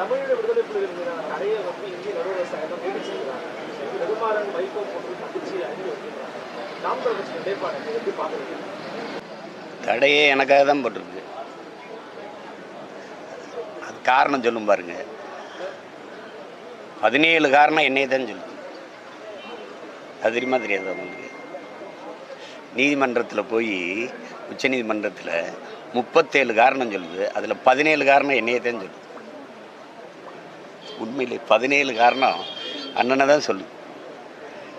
தமிழ் விடுதலை புலிகள் நிறைய வந்து இந்திய நடுவர் சங்கம் நீடிச்சிருக்கிறாங்க நெடுமாறன் வைகோ போன்று கண்டிச்சு அறிந்து வைக்கிறாங்க நாம் தமிழ் நிலைப்பாடு எப்படி பாக்குறீங்க தடையே எனக்காக தான் போட்டிருக்கு. அது காரணம் சொல்லும் பாருங்க. பதினேழு காரணம் என்னை தான் சொல்லுது. அது தெரியுமா தெரியாது அவங்களுக்கு நீதிமன்றத்தில் போய் உச்சநீதிமன்றத்தில் முப்பத்தேழு காரணம் சொல்லுது. அதில் பதினேழு காரணம் என்னையே தான் சொல்லுது. உண்மையிலே பதினேழு காரணம் அண்ணனை தான் சொல்லுது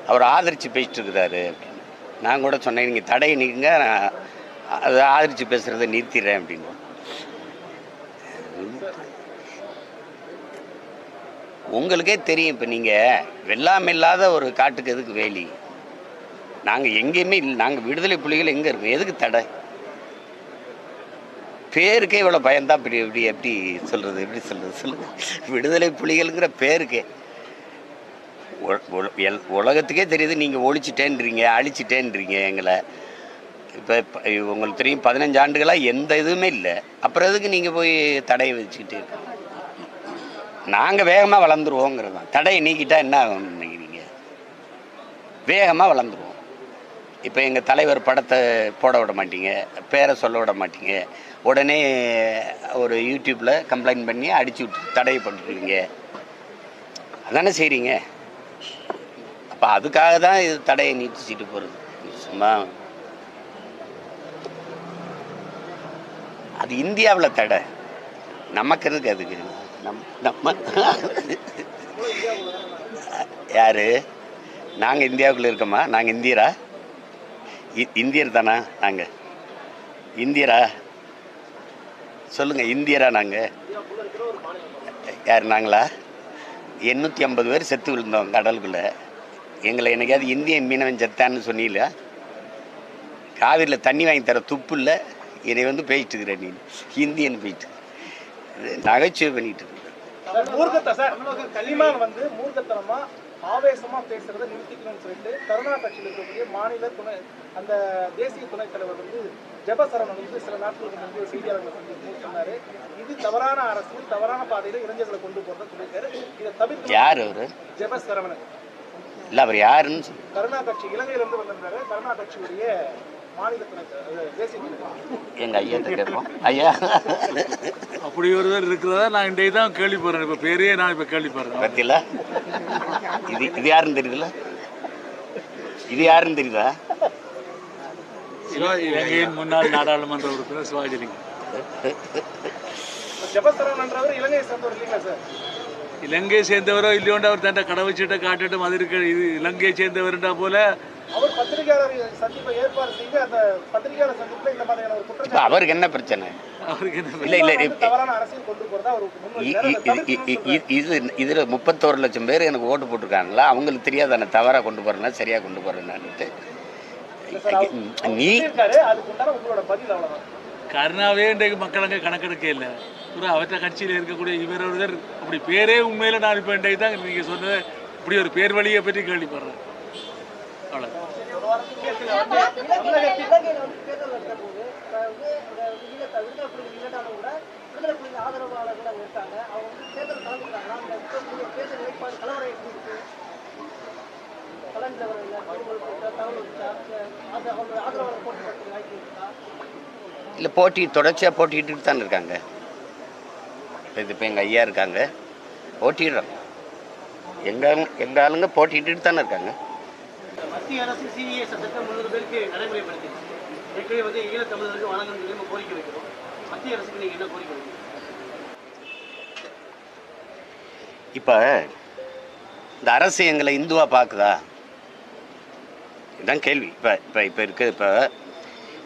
அவர் ஆதரித்து பேசிட்டு இருக்கிறாரு அப்படின்னு நான் கூட சொன்னேன் நீங்கள் தடையை நீக்குங்க நான் அதை ஆதரித்து பேசுகிறத நிறுத்திடுறேன் அப்படின்னு உங்களுக்கே தெரியும் இப்போ நீங்கள் வெள்ளாம இல்லாத ஒரு காட்டுக்கு எதுக்கு வேலி? நாங்கள் எங்கேயுமே இல்லை நாங்கள் விடுதலை புலிகள் எங்கே இருக்கோம்? எதுக்கு தடை? பேருக்கே இவ்வளோ பயந்தான் இப்படி எப்படி எப்படி சொல்கிறது எப்படி சொல்கிறது சொல்லுங்க. விடுதலை புலிகள்ங்கிற பேருக்கே. எல்- உலகத்துக்கே தெரியுது நீங்கள் ஒழிச்சிட்டேன்றீங்க அழிச்சிட்டேன்றீங்க எங்களை. இப்போ உங்களுக்கு தெரியும் பதினஞ்சு ஆண்டுகளாக எந்த இதுவுமே இல்லை. அப்புறம் எதுக்கு நீங்கள் போய் தடையை வச்சுக்கிட்டு நாங்கள் வேகமாக வளர்ந்துருவோங்கிறது தான். தடையை நீக்கிட்டால் என்ன ஆகும்னு நினைக்கிறீங்க? வேகமாக வளர்ந்துருவோம். இப்போ எங்கள் தலைவர் படத்தை போட விட மாட்டீங்க பேரை சொல்ல விட மாட்டீங்க. உடனே ஒரு யூடியூப்பில் கம்ப்ளைண்ட் பண்ணி அடிச்சு விட்டு தடை பண்ணிடுவீங்க. அதானே செய்கிறீங்க அப்போ அதுக்காக தான் இது தடையை நீட்டிச்சிட்டு போகிறது சும்மா அது இந்தியாவில் தடை. நமக்கு இருக்கு அதுக்கு? நம் நம்ம யார்? நாங்கள் இந்தியாவுக்குள்ளே இருக்கோமா? நாங்கள் இந்தியரா? இந்தியர் தானா நாங்கள் இந்தியரா? சொல்லுங்கள் இந்தியரா நாங்கள் யார் நாங்களா? எண்ணூற்றி ஐம்பது பேர் செத்து விழுந்தோம் கடலுக்குள்ளே. எங்களை என்னைக்காவது இந்திய மீனவன் செத்தான்னு சொன்னீங்களா காவிரியில் தண்ணி வாங்கி தர துப்பு இல்லை என்னை வந்து பேசிட்டு இருக்கிற நீ ஹிந்தின்னு போயிட்டு. நகைச்சுவை பண்ணிட்டு இருக்க. மூர்க்கத்தை சார் கலிமான் வந்து மூர்க்கத்தனமா ஆவேசமா பேசுறதை நிறுத்திக்கணும்னு சொல்லிட்டு கருணா கட்சியில் இருக்கக்கூடிய மாநில துணை அந்த தேசிய துணைத் தலைவர் வந்து ஜெபசரவணன் வந்து சில நாட்களுக்கு முன்பு செய்தியாளர்களை சந்தித்து சொன்னாரு. இது தவறான அரசியல் தவறான பாதையில இளைஞர்களை கொண்டு போறதை சொல்லியிருக்காரு. இதை தவிர்த்து யார் அவர்? ஜெபசரவணன் இல்லை அவர் யாருன்னு. கருணா கட்சி இலங்கையில இருந்து வந்திருந்தாரு. கருணா கட்சியுடைய எங்கள் ஐயாட்ட கேட்போம். ஐயா. அப்படி ஒருவர் இருக்கிறதா நான் இன்றைக்கு தான் கேள்விப்படுறேன். இப்போ பேரே நான் இப்போ கேள்விப்படுறேன். பத்தியில இது இது யாருன்னு தெரியுதுல்ல? இது யாருன்னு தெரியுதா? சிவா இலங்கையின் முன்னாள் நாடாளுமன்ற உறுப்பினர் சிவாஜிலிங்கம் இலங்கையை சேர்ந்தவர் இல்லையோண்டு அவர் தன்னை கடை வச்சுட்டு காட்டட்டும் அது இருக்க இது இலங்கையை சேர்ந்தவர்ன்றா போல அவர் பத்திரிகையாளர் சந்திப்பை ஏற்பாடு செய்து அந்த பத்திரிகையாளர் சந்திப்புல இந்த மாதிரியான ஒரு குற்றம் அவருக்கு என்ன பிரச்சனை? இல்லை இல்லை இது இதில் முப்பத்தோரு லட்சம் பேர் எனக்கு ஓட்டு போட்டிருக்காங்களா? அவங்களுக்கு தெரியாது நான் தவறாக கொண்டு போகிறேன்னா சரியாக கொண்டு போகிறேன்னான்ட்டு நீ கருணாவே இன்றைக்கு மக்கள் அங்கே கணக்கெடுக்க இல்லை. ஒரு அவற்ற கட்சியில் இருக்கக்கூடிய இவர் ஒருவர் அப்படி பேரே உண்மையில் நான் இப்போ இன்றைக்கு தான் நீங்கள் சொன்னது இப்படி ஒரு பேர் வழியை பற்றி கேள்விப்படுறேன். அவ்வளோ இல்லை போட்டி தொடர்ச்சியாக போட்டிட்டு தான் இருக்காங்க. இது இப்போ எங்கள் ஐயா இருக்காங்க. போட்டிடுறாங்க எங்கள் எங்கள் ஆளுங்க போட்டிட்டு தானே இருக்காங்க. மத்திய அரசு சிஏ சட்டத்தை முன்னூறு பேருக்கு நடைமுறைப்படுத்தி ஏற்கனவே வந்து ஈழத்தமிழருக்கு வழங்கணும் சொல்லி நம்ம கோரிக்கை வைக்கிறோம். மத்திய அரசுக்கு நீங்கள் என்ன கோரிக்கை வைக்கிறீங்க? இப்போ இந்த அரசு எங்களை இந்துவாக பார்க்குதா இதுதான் கேள்வி. இப்போ இப்போ இப்போ இருக்க. இப்போ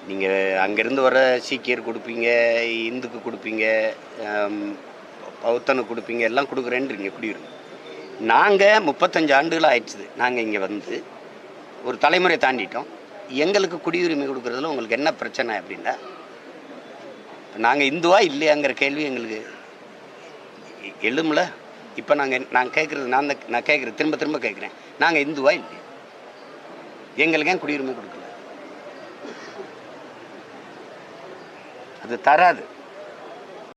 நீங்கள் அங்கேருந்து வர சீக்கியர் கொடுப்பீங்க இந்துக்கு கொடுப்பீங்க பௌத்தனுக்கு கொடுப்பீங்க எல்லாம் கொடுக்குறேன்றீங்க குடியுரிமை நாங்கள் முப்பத்தஞ்சு ஆண்டுகள் ஆயிடுச்சுது நாங்கள் இங்கே வந்து ஒரு தலைமுறை தாண்டிட்டோம். எங்களுக்கு குடியுரிமை கொடுக்குறதுல உங்களுக்கு என்ன பிரச்சனை அப்படின்னா நாங்கள் இந்துவா இல்லையாங்கிற கேள்வி எங்களுக்கு எ- எழும்ல. இப்போ நாங்கள் நான் கேட்குறது நான் தான் நான் கேட்குறேன் திரும்ப திரும்ப கேட்குறேன் நாங்கள் இந்துவா இல்லை எங்களுக்கு ஏன் குடியுரிமை கொடுக்கல? அது தராது.